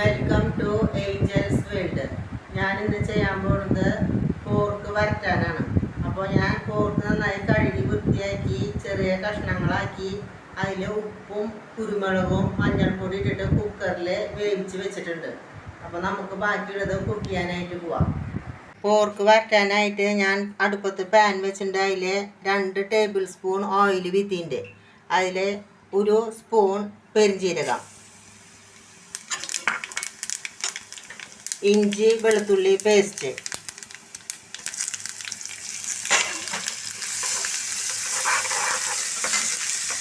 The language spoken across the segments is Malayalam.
വെൽക്കം ടു ഏഞ്ചൽസ് വേൾഡ് ഞാൻ ഇന്ന് ചെയ്യാൻ പോകുന്നത് പോർക്ക് വരട്ടാനാണ്. അപ്പോൾ ഞാൻ പോർക്ക് നന്നായി കഴുകി വൃത്തിയാക്കി ചെറിയ കഷ്ണങ്ങളാക്കി അതിൽ ഉപ്പും കുരുമുളകും മഞ്ഞൾപ്പൊടി ഇട്ടിട്ട് കുക്കറിൽ വേവിച്ച് വെച്ചിട്ടുണ്ട്. അപ്പോൾ നമുക്ക് ബാക്കിയുള്ളത് കുക്ക് ചെയ്യാനായിട്ട് പോവാം. പോർക്ക് വരട്ടാനായിട്ട് ഞാൻ അടുപ്പത്ത് പാൻ വെച്ചിട്ടുണ്ട്. അതിൽ രണ്ട് ടേബിൾ സ്പൂൺ ഓയിൽ വിത്തിന്റെ അതിൽ ഒരു സ്പൂൺ പെരിഞ്ജീരകം. ഇഞ്ചി വെളുത്തുള്ളി പേസ്റ്റ്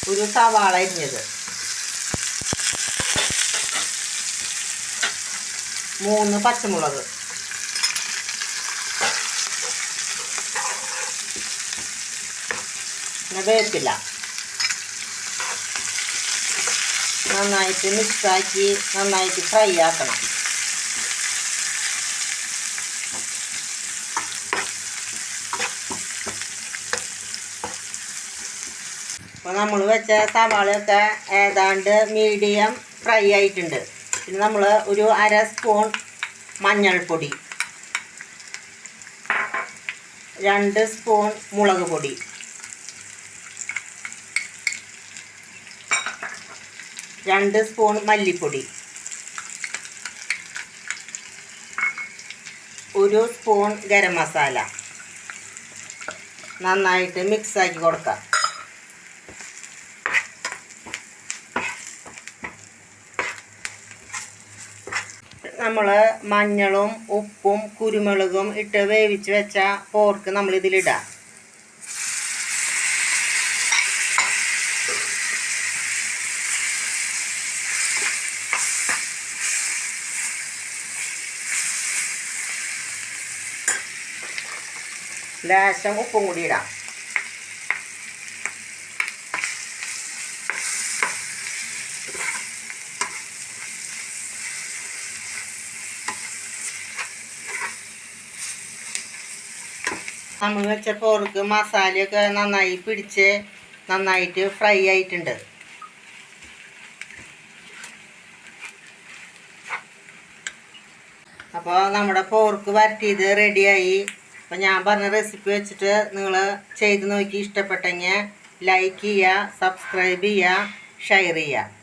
ഒരു സവാള അരിഞ്ഞത്. മൂന്ന് പച്ചമുളക്. വേപ്പില. നന്നായിട്ട് മിക്സാക്കി നന്നായിട്ട് ഫ്രൈ ആക്കണം. അപ്പോൾ നമ്മൾ വെച്ച സവാളയൊക്കെ ഏതാണ്ട് മീഡിയം ഫ്രൈ ആയിട്ടുണ്ട്. പിന്നെ നമ്മൾ ഒരു അര സ്പൂൺ മഞ്ഞൾപ്പൊടി രണ്ട് സ്പൂൺ മുളക് പൊടി രണ്ട് സ്പൂൺ മല്ലിപ്പൊടി ഒരു സ്പൂൺ ഗരം മസാല. നന്നായിട്ട് മിക്സാക്കി കൊടുക്കാം. നമ്മൾ മഞ്ഞളും ഉപ്പും കുരുമുളകും ഇട്ട് വേവിച്ച് വെച്ച പോർക്ക് നമ്മൾ ഇതിലിടാം ലേശം ഉപ്പും കൂടി ഇടാം. നമ്മൾ വെച്ച പോർക്ക് മസാലയൊക്കെ നന്നായി പിടിച്ച് നന്നായിട്ട് ഫ്രൈ ആയിട്ടുണ്ട്. അപ്പോൾ നമ്മുടെ പോർക്ക് വരട്ടിയത് റെഡിയായി അപ്പോൾ ഞാൻ പറഞ്ഞ റെസിപ്പി വെച്ചിട്ട് നിങ്ങൾ ചെയ്ത് നോക്കി ഇഷ്ടപ്പെട്ടെങ്കിൽ ലൈക്ക് ചെയ്യുക സബ്സ്ക്രൈബ് ചെയ്യുക ഷെയർ ചെയ്യുക.